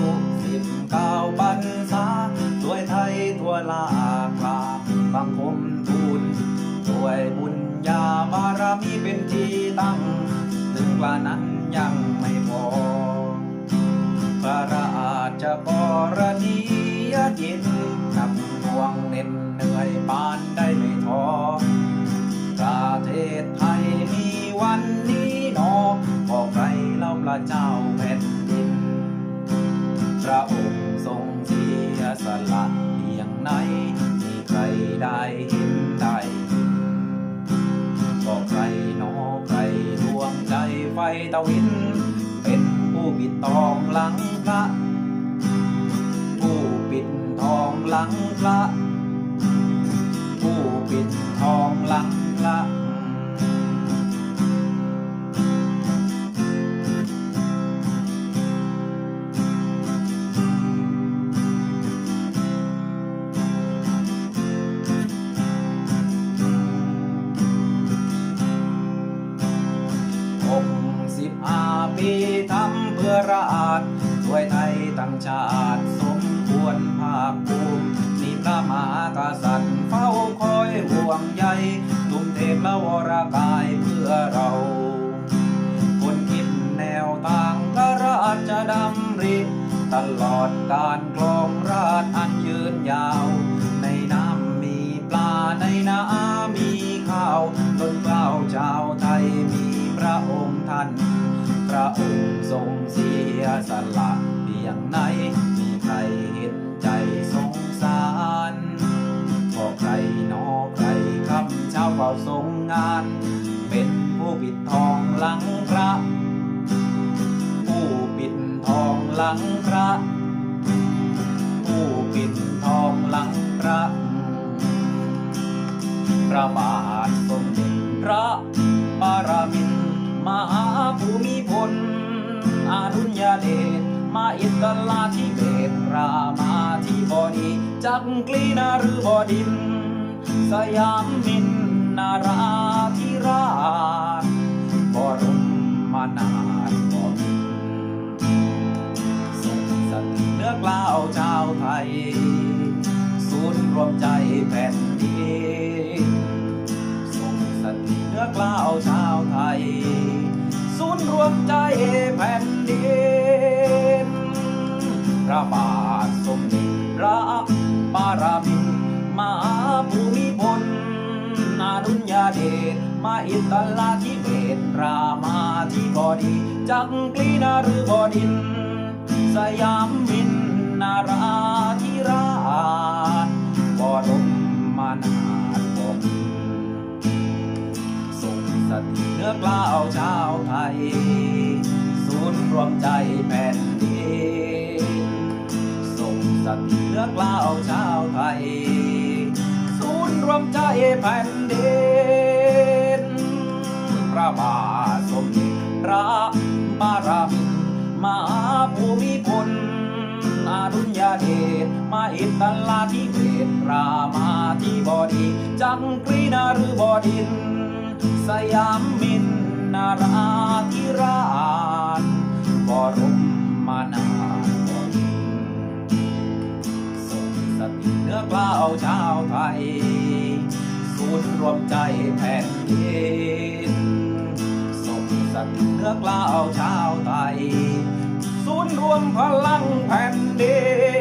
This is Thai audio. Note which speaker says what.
Speaker 1: หกสิบเก้าบรรษาด้วยไทยทั่วลากาบังคมทุลด้วยบุญญาบารมีเป็นที่ตั้ง ถึงกว่านั้นยังไม่พอพระราชกรณี ได้เห็นได้ยินก็ใครหนอใครดวงใจไฟตะวิน เป็นผู้ปิดทองหลังพระ ผู้ปิดทองหลังพระำเพื่อาชช่วยไทยตั้งชาติสมควรภาคภูมินี่พระมหากษัตริย์เฝ้าคอยห่วงใยทุ่มเทพระวรกายเพื่อเรา คนคิดแนวทางพระราชดำริตลอดการครองราชอันยืนยาว ในน้ำมีปลาในนามีข้าวต้นเกล้าวชาวไทยมีพระองค์ท่าน ระองค์ทรงเสียสละเพียงไหนมีใครเห็นใจสงสารก็ใครนอใครคำเช้าเฝ้าทรงงาน เป็นผู้ปิดทองหลังพระ ผู้ปิดทองหลังพระ ผู้ปิดทองหลังพระ พระบาทสมเด็จ อดุลยเดชมาอิตลาธิเบศรามาธิบดีจักกรีนาหรือบดิน สยามมินนาราธิราชบรมมานาถบพิตรทรงสถิตเลือกล้าวชาวไทย ศูนย์รวมใจแผ่นดินทรงสถิตเนื้อกล้าวชาวไทย ศูนย์รวมใจแผ่นดินพระบาทสมเด็จพระปรมินมหาภูมิพลอดุลยเดชมาอิตลาธิเบศรามาธิบดีจักกรีนารือบดิน สยามมินนาราธิราช รวมใจแผ่นดินทรงสถิตเนื้อกล้าวชาวไทย ศูนย์รวมใจแผ่นดิน พระบาทสมเด็จพระบารมินมหาภูมิพลอดุลยเดชมาอิตลาธิเบศรามาธิบดี จักกรีนาหรือบดิน สยามมินนารา ศูนย์รวมใจแผ่นดินทรงสถิตเนื้อกล้าวชาวไทยศูนย์รวมพลังแผ่นดิน